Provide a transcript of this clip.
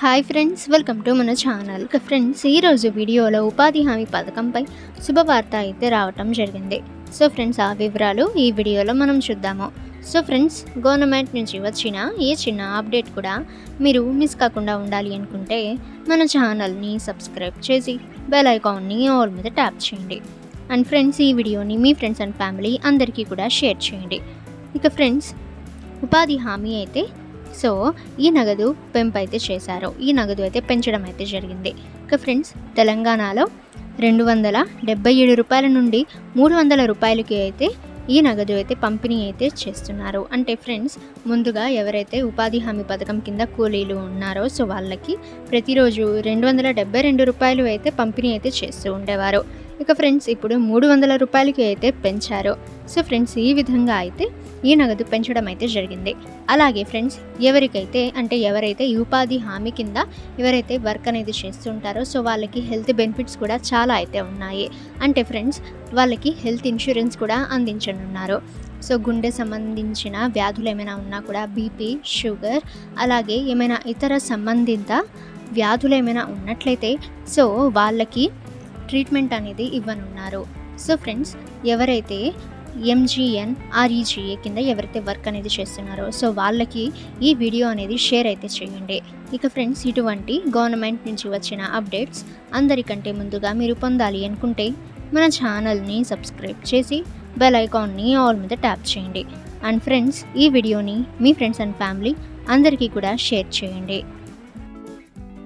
Hi friends welcome to మన channel friends ఈరోజు వీడియోలో ఉపాధి హామీ పథకంపై శుభవార్త అయితే రావటం జరిగింది. సో ఫ్రెండ్స్ ఆ వివరాలు ఈ వీడియోలో మనం చూద్దాము. సో ఫ్రెండ్స్ గవర్నమెంట్ నుంచి వచ్చిన ఏ చిన్న అప్డేట్ కూడా మీరు మిస్ కాకుండా ఉండాలి అనుకుంటే మన ఛానల్ని సబ్స్క్రైబ్ చేసి బెల్ ఐకాన్ని ఆల్ మీద ట్యాప్ చేయండి. అండ్ ఫ్రెండ్స్ ఈ వీడియోని మీ ఫ్రెండ్స్ అండ్ ఫ్యామిలీ అందరికీ కూడా షేర్ చేయండి. ఇక ఫ్రెండ్స్ ఉపాధి హామీ అయితే సో ఈ నగదు పెంపు అయితే చేశారు. ఈ నగదు అయితే పెంచడం అయితే జరిగింది. ఇక ఫ్రెండ్స్ తెలంగాణలో రెండు వందల డెబ్బై ఏడు రూపాయల నుండి మూడు వందల రూపాయలకి అయితే ఈ నగదు అయితే పంపిణీ అయితే చేస్తున్నారు. అంటే ఫ్రెండ్స్ ముందుగా ఎవరైతే ఉపాధి హామీ పథకం కింద కూలీలు ఉన్నారో సో వాళ్ళకి ప్రతిరోజు రెండు వందల డెబ్బై రెండు రూపాయలు అయితే పంపిణీ అయితే చేస్తూ ఉండేవారు. ఇక ఫ్రెండ్స్ ఇప్పుడు మూడు వందల రూపాయలకి అయితే పెంచారు. సో ఫ్రెండ్స్ ఈ విధంగా అయితే ఈ నగదు పెంచడం అయితే జరిగింది. అలాగే ఫ్రెండ్స్ ఎవరికైతే అంటే ఎవరైతే ఈ ఉపాధి హామీ కింద ఎవరైతే వర్క్ అనేది చేస్తుంటారో సో వాళ్ళకి హెల్త్ బెనిఫిట్స్ కూడా చాలా అయితే ఉన్నాయి. అంటే ఫ్రెండ్స్ వాళ్ళకి హెల్త్ ఇన్సూరెన్స్ కూడా అందించనున్నారు. సో గుండె సంబంధించిన వ్యాధులు ఏమైనా ఉన్నా కూడా బీపీ షుగర్ అలాగే ఏమైనా ఇతర సంబంధిత వ్యాధులు ఏమైనా ఉన్నట్లయితే సో వాళ్ళకి ట్రీట్మెంట్ అనేది ఇవ్వనున్నారు. సో ఫ్రెండ్స్ ఎవరైతే M G N R E G A కింద ఎవరైతే వర్క్ అనేది చేస్తున్నారో సో వాళ్ళకి ఈ వీడియో అనేది షేర్ అయితే చేయండి. ఇక ఫ్రెండ్స్ ఇటువంటి గవర్నమెంట్ నుంచి వచ్చిన అప్డేట్స్ అందరికంటే ముందుగా మీరు పొందాలి అనుకుంటే మన ఛానల్ని సబ్స్క్రైబ్ చేసి బెల్ ఐకాన్ని ఆల్ మీద ట్యాప్ చేయండి. అండ్ ఫ్రెండ్స్ ఈ వీడియోని మీ ఫ్రెండ్స్ అండ్ ఫ్యామిలీ అందరికీ కూడా షేర్ చేయండి.